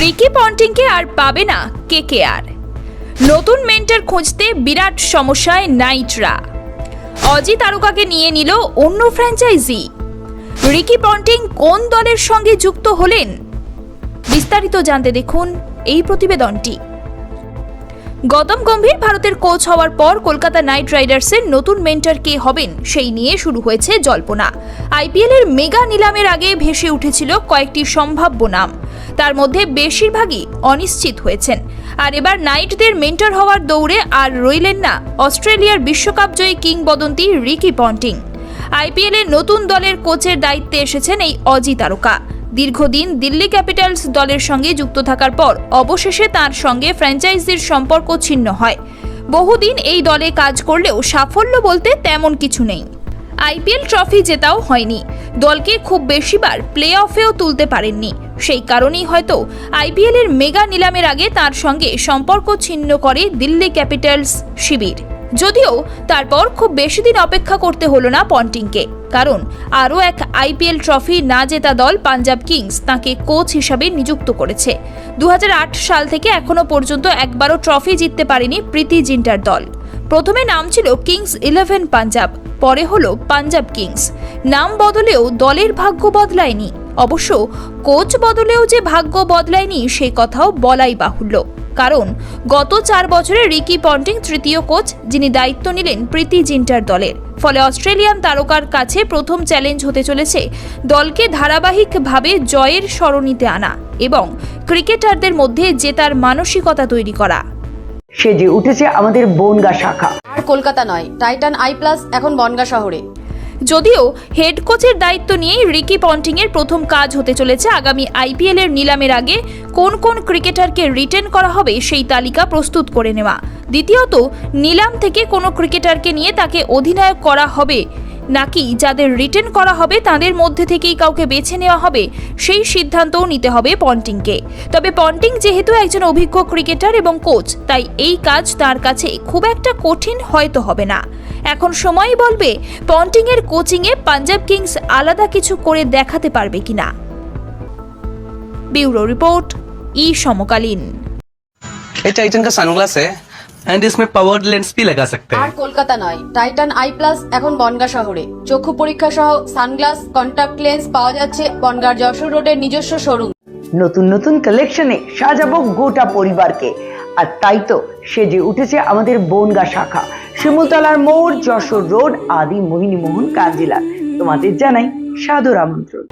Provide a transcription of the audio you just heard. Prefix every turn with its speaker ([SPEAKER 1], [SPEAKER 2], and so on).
[SPEAKER 1] Ricky পন্টিংকে আর পাবে না কে কে আর নতুন মেন্টার খুঁজতে বিরাট সমস্যায় নাইটরা। অজি তারকাকে নিয়ে নিল অন্য ফ্র্যাঞ্চাইজি। রিকি পন্টিং কোন দলের সঙ্গে যুক্ত হলেন? বিস্তারিত জানতে দেখুন এই প্রতিবেদনটি। গৌতম গম্ভীর ভারতের কোচ হওয়ার পর কলকাতা নাইট রাইডার্সের নতুন মেন্টার কে হবেন? সেই নিয়ে শুরু হয়েছে জল্পনা। আইপিএল এর মেগা নিলামের আগে ভেসে উঠেছিল কয়েকটি সম্ভাব্য নাম। তার মধ্যে বেশিরভাগই অনিশ্চিত হয়েছেন। আর এবার নাইটদের মেন্টর হওয়ার দৌড়ে আর রইলেন না অস্ট্রেলিয়ার বিশ্বকাপ জয়ী কিংবদন্তি রিকি পন্টিং। আইপিএল এর নতুন দলের কোচের দায়িত্বে এসেছেন এই অজি তারকা। দীর্ঘদিন দিল্লি ক্যাপিটালস দলের সঙ্গে যুক্ত থাকার পর অবশেষে তার সঙ্গে ফ্র্যাঞ্চাইজির সম্পর্ক ছিন্ন হয়। বহুদিন এই দলে কাজ করলেও সাফল্য বলতে তেমন কিছু নেই। আইপিএল ট্রফি জেতাও হয়নি। দলকে খুব বেশিবার প্লে অফেও তুলতে পারেননি। সেই কারণেই হয়তো আইপিএলের মেগা নিলামের আগে তার সঙ্গে সম্পর্ক ছিন্ন করে দিল্লি ক্যাপিটালস শিবির। যদিও তারপর খুব বেশি দিন অপেক্ষা করতে হলো না পন্টিংকে। কারণ আরও এক আইপিএল ট্রফি না জেতা দল পাঞ্জাব কিংস তাকে কোচ হিসাবে নিযুক্ত করেছে। দু হাজার আট সাল থেকে এখনও পর্যন্ত একবারও ট্রফি জিততে পারেনি প্রীতি জিন্টার দল। প্রথমে নাম ছিল কিংস ইলেভেন পাঞ্জাব, পরে হলো পাঞ্জাব কিংস। নাম বদলেও দলের ভাগ্য বদলায়নি। অবশ্য কোচ বদলেও যে ভাগ্য বদলায়নি সে কথাও বলাই বাহুল্য। কারণ গত চার বছরে রিকি পন্টিং তৃতীয় কোচ যিনি দায়িত্ব নিলেন প্রীতি জিন্টার দলের। ফলে অস্ট্রেলিয়ান তারকার কাছে প্রথম চ্যালেঞ্জ হতে চলেছে দলকে ধারাবাহিকভাবে জয়ের সরণিতে আনা এবং ক্রিকেটারদের মধ্যে জেতার মানসিকতা তৈরি করা।
[SPEAKER 2] সেজে উঠেছে আমাদের বনগা শাখা।
[SPEAKER 3] আর কলকাতা নয় টাইটান আই প্লাস এখন বনগা শহরে।
[SPEAKER 1] যদিও হেড কোচের দায়িত্ব নিয়েই রিকি পন্টিংয়ের প্রথম কাজ হতে চলেছে আগামী আইপিএল এর নিলামের আগে কোন কোন ক্রিকেটারকে রিটেন করা হবে সেই তালিকা প্রস্তুত করে নেওয়া। দ্বিতীয়ত, নিলাম থেকে কোনো ক্রিকেটারকে নিয়ে তাকে অধিনায়ক করা হবে নাকি যাদের রিটেন করা হবে তাদের মধ্যে থেকেই কাউকে বেছে নেওয়া হবে সেই সিদ্ধান্তও নিতে হবে পন্টিংকে। তবে পন্টিং যেহেতু একজন অভিজ্ঞ ক্রিকেটার এবং কোচ, তাই এই কাজ তার কাছে খুব একটা কঠিন হয়তো হবে না। এখন সময়ই বলবে পন্টিংয়ের কোচিংয়ে পাঞ্জাব কিংস আলাদা কিছু করে দেখাতে পারবে কিনা ব্যুরো রিপোর্ট ই সমকালীন
[SPEAKER 4] ये टाइटन का सनग्लास है एंड इसमें पावर्ड लेंस भी लगा सकते
[SPEAKER 3] আর
[SPEAKER 4] हैं
[SPEAKER 3] কলকাতা নয় টাইটান আই প্লাস এখন বনগা শহরে চক্ষু পরীক্ষা সহ সানগ্লাস কন্টাক্ট লেন্স পাওয়া যাচ্ছে বনগার যশোর রোডের নিজস্ব শোরুম
[SPEAKER 2] নতুন নতুন কালেকশনে সাজাবো গোটা পরিবারকে আর তাই তো সেজে উঠেছে আমাদের বনগা শাখা শিমুলতলার মোড় যশোর রোড আদি মোহিনী মোহন কাঞ্জিলা তোমাদের জানাই সাদর আমন্ত্রণ।